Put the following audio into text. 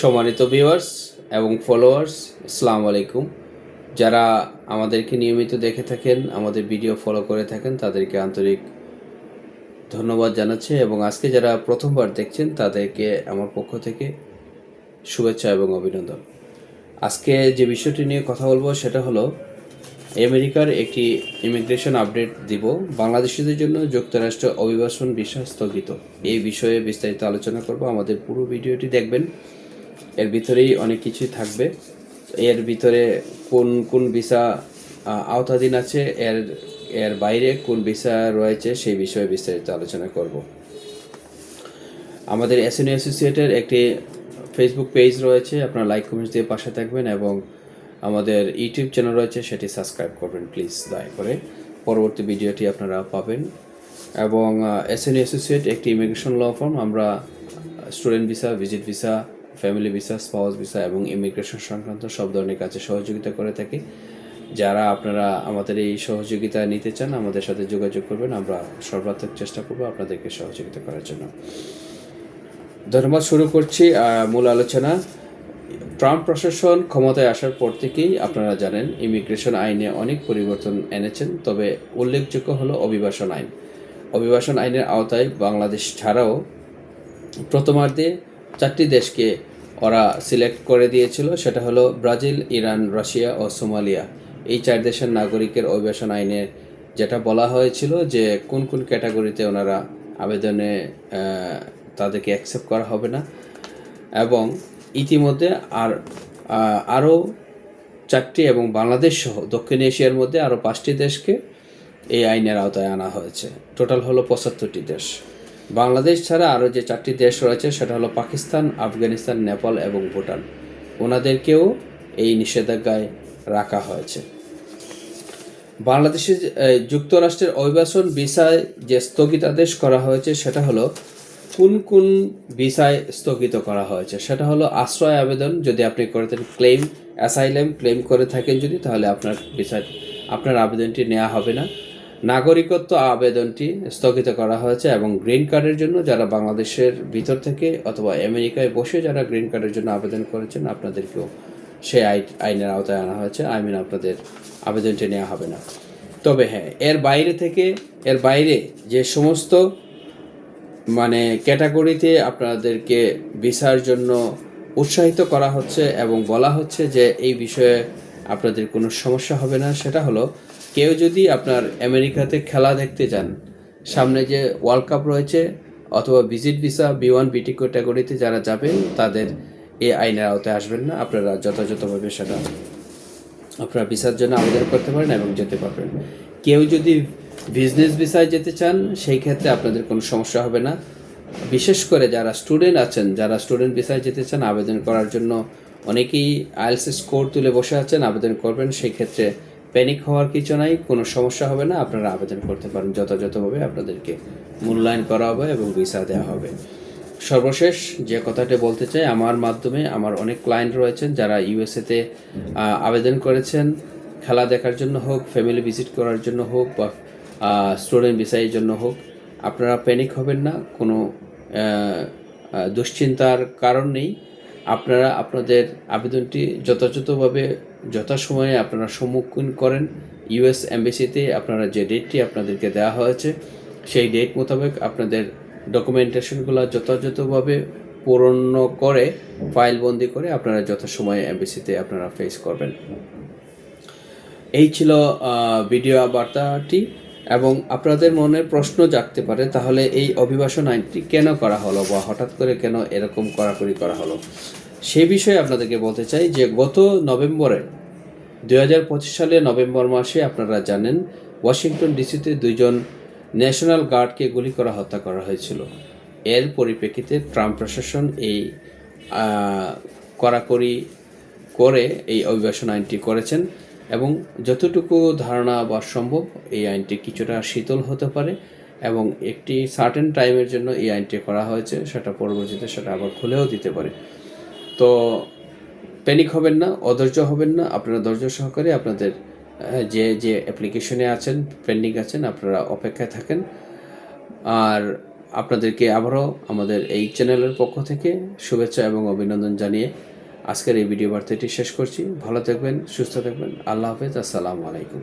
সম্মানিত ভিউয়ার্স এবং ফলোয়ার্স আসসালামু আলাইকুম। যারা আমাদেরকে নিয়মিত দেখে থাকেন, আমাদের ভিডিও ফলো করে থাকেন, তাদেরকে আন্তরিক ধন্যবাদ জানাচ্ছি এবং আজকে যারা প্রথমবার দেখছেন, তাদেরকে আমার পক্ষ থেকে শুভেচ্ছা এবং অভিনন্দন। আজকে যে বিষয়টি নিয়ে কথা বলব, সেটা হলো আমেরিকার একটি ইমিগ্রেশন আপডেট দিব। বাংলাদেশিদের জন্য যুক্তরাষ্ট্র অভিবাসন ভিসা স্থগিত। এই বিষয়ে বিস্তারিত আলোচনা করব। আমাদের পুরো ভিডিওটি দেখবেন। এর ভিতরেই অনেক কিছুই থাকবে। এর ভিতরে কোন কোন ভিসা আওতাধীন আছে, এর এর বাইরে কোন ভিসা রয়েছে সেই বিষয়ে বিস্তারিত আলোচনা করব। আমাদের এসএন অ্যাসোসিয়েটের একটি ফেসবুক পেজ রয়েছে, আপনারা লাইক কমেন্টস দিয়ে পাশে থাকবেন এবং আমাদের ইউটিউব চ্যানেল রয়েছে, সেটি সাবস্ক্রাইব করবেন প্লিজ দয়া করে। পরবর্তী ভিডিওটি আপনারা পাবেন। এবং এসএন অ্যাসোসিয়েট একটি ইমিগ্রেশন ল ফার্ম আমরা student visa visit visa family visa, spouse visa এবং ইমিগ্রেশন সংক্রান্ত সব ধরনের কাজে সহযোগিতা করে থাকি। যারা আপনারা আমাদের এই সহযোগিতা নিতে চান, আমাদের সাথে যোগাযোগ করবেন। আমরা সর্বাত্মক চেষ্টা করব আপনাদেরকে সহযোগিতা করার জন্য। ধন্যবাদ, শুরু করছি মূল আলোচনা। ট্রাম্প প্রশাসন ক্ষমতায় আসার পর থেকেই আপনারা জানেন, ইমিগ্রেশন আইনে অনেক পরিবর্তন এনেছেন, তবে উল্লেখযোগ্য হলো অভিবাসন আইন। অভিবাসন আইনের আওতায় বাংলাদেশ ছাড়াও প্রথমার্ধে চারটি দেশকে ওরা সিলেক্ট করে দিয়েছিল, সেটা হলো ব্রাজিল, ইরান, রাশিয়া ও সোমালিয়া। এই চার দেশের নাগরিকের অভিবাসন আইনে যেটা বলা হয়েছিল যে কোন কোন ক্যাটাগরিতে ওনারা আবেদনে তাদেরকে অ্যাকসেপ্ট করা হবে না। এবং ইতিমধ্যে আর আরও চারটি এবং বাংলাদেশ সহ দক্ষিণ এশিয়ার মধ্যে আরও পাঁচটি দেশকে এই আইনের আওতায় আনা হয়েছে। টোটাল হলো পঁচাত্তরটি দেশ। বাংলাদেশ ছাড়া আরও যে চারটি দেশ রয়েছে, সেটা হলো পাকিস্তান, আফগানিস্তান, নেপাল এবং ভুটান। ওনাদেরকেও এই নিষেধাজ্ঞায় রাখা হয়েছে। বাংলাদেশে যুক্তরাষ্ট্রের অভিবাসন ভিসায় যে স্থগিতাদেশ করা হয়েছে, সেটা হলো কোন কোন ভিসায় স্থগিত করা হয়েছে? সেটা হলো আশ্রয় আবেদন, যদি আপনি করে থাকেন ক্লেম অ্যাসাইলেম ক্লেম করে থাকেন যদি, তাহলে আপনার ভিসায়, আপনার আবেদনটি নেওয়া হবে না। নাগরিকত্ব আবেদনটি স্থগিত করা হয়েছে এবং গ্রিন কার্ডের জন্য যারা বাংলাদেশের ভিতর থেকে অথবা আমেরিকায় বসে যারা গ্রিন কার্ডের জন্য আবেদন করেছেন, আপনাদেরকেও সেই আই- আইনের আওতায় আনা হয়েছে। আই মিন আপনাদের আবেদনটি নেওয়া হবে না। তবে হ্যাঁ এর বাইরে থেকে, এর বাইরে যে সমস্ত মানে ক্যাটাগরিতে আপনাদেরকে ভিসার জন্য উৎসাহিত করা হচ্ছে এবং বলা হচ্ছে যে এই বিষয়ে আপনাদের কোনো সমস্যা হবে না, সেটা হলো কেউ যদি আপনার আমেরিকাতে খেলা দেখতে যান, সামনে যে ওয়ার্ল্ড কাপ রয়েছে অথবা ভিজিট ভিসা বি ওয়ান বিটি ক্যাটাগরিতে যারা যাবেন, তাদের এই আইনের আওতায় আসবেন না। আপনারা যথাযথভাবে সেটা আপনারা ভিসার জন্য আবেদন করতে পারেন এবং যেতে পারবেন। কেউ যদি বিজনেস ভিসায় যেতে চান, সেই ক্ষেত্রে আপনাদের কোনো সমস্যা হবে না। বিশেষ করে যারা স্টুডেন্ট আছেন, যারা স্টুডেন্ট ভিসায় যেতে চান, আবেদন করার জন্য অনেকেই আইএলস স্কোর তুলে বসে আছেন, আবেদন করবেন, সেই ক্ষেত্রে প্যানিক হওয়ার কিছু নাই, কোনো সমস্যা হবে না, আপনারা আবেদন করতে পারেন যথাযথভাবে, আপনাদেরকে মূল্যায়ন করা হবে এবং ভিসা দেওয়া হবে। সর্বশেষ যে কথাটি বলতে চাই, আমার মাধ্যমে আমার অনেক ক্লায়েন্ট রয়েছেন যারা ইউএসএতে আবেদন করেছেন। খেলা দেখার জন্য হোক ফ্যামিলি ভিজিট করার জন্য হোক বা স্টুডেন্ট ভিসাইয়ের জন্য হোক, আপনারা প্যানিক হবেন না, কোনো দুশ্চিন্তার কারণ নেই। আপনারা আপনাদের আবেদনটি যথাযথভাবে, যথাসময়ে আপনারা সম্মুখীন করেন। ইউএস এমবেসিতে আপনারা যে ডেটটি আপনাদেরকে দেওয়া হয়েছে, সেই ডেট মোতাবেক আপনাদের ডকুমেন্টেশনগুলো যথাযথভাবে পূরণ করে ফাইলবন্দি করে আপনারা যথাসময়ে এমবেসিতে আপনারা ফেস করবেন। এই ছিল ভিডিও বার্তাটি। এবং আপনাদের মনে প্রশ্ন জাগতে পারে, তাহলে এই অভিবাসন আইনটি কেন করা হলো বা হঠাৎ করে কেন এরকম কড়াকড়ি করা হলো? সে বিষয়ে আপনাদেরকে বলতে চাই যে, গত নভেম্বরে দুই হাজার পঁচিশ সালে নভেম্বর মাসে আপনারা জানেন, ওয়াশিংটন ডিসিতে দুইজন ন্যাশনাল গার্ডকে গুলি করা হত্যা করা হয়েছিল। এর পরিপ্রেক্ষিতে ট্রাম্প প্রশাসন এই কড়াকড়ি করে এই অভিবাসন আইনটি করেছেন। এবং যতটুকু ধারণা বা সম্ভব এই আইনটি কিছুটা শীতল হতে পারে এবং একটি সার্টেন টাইমের জন্য এই আইনটি করা হয়েছে, সেটা পরবর্তীতে সেটা আবার খুলেও দিতে পারে। তো প্যানিক হবেন না, অধৈর্য হবেন না, আপনারা ধৈর্য সহকারে আপনাদের যে যে অ্যাপ্লিকেশনে আছেন পেন্ডিং আছেন, আপনারা অপেক্ষায় থাকেন। আর আপনাদেরকে আবারও আমাদের এই চ্যানেলের পক্ষ থেকে শুভেচ্ছা এবং অভিনন্দন জানিয়ে আজকের এই ভিডিও বার্তাটি শেষ করছি। ভালো থাকবেন সুস্থ থাকবেন। আল্লাহ হাফেজ আসসালামু আলাইকুম।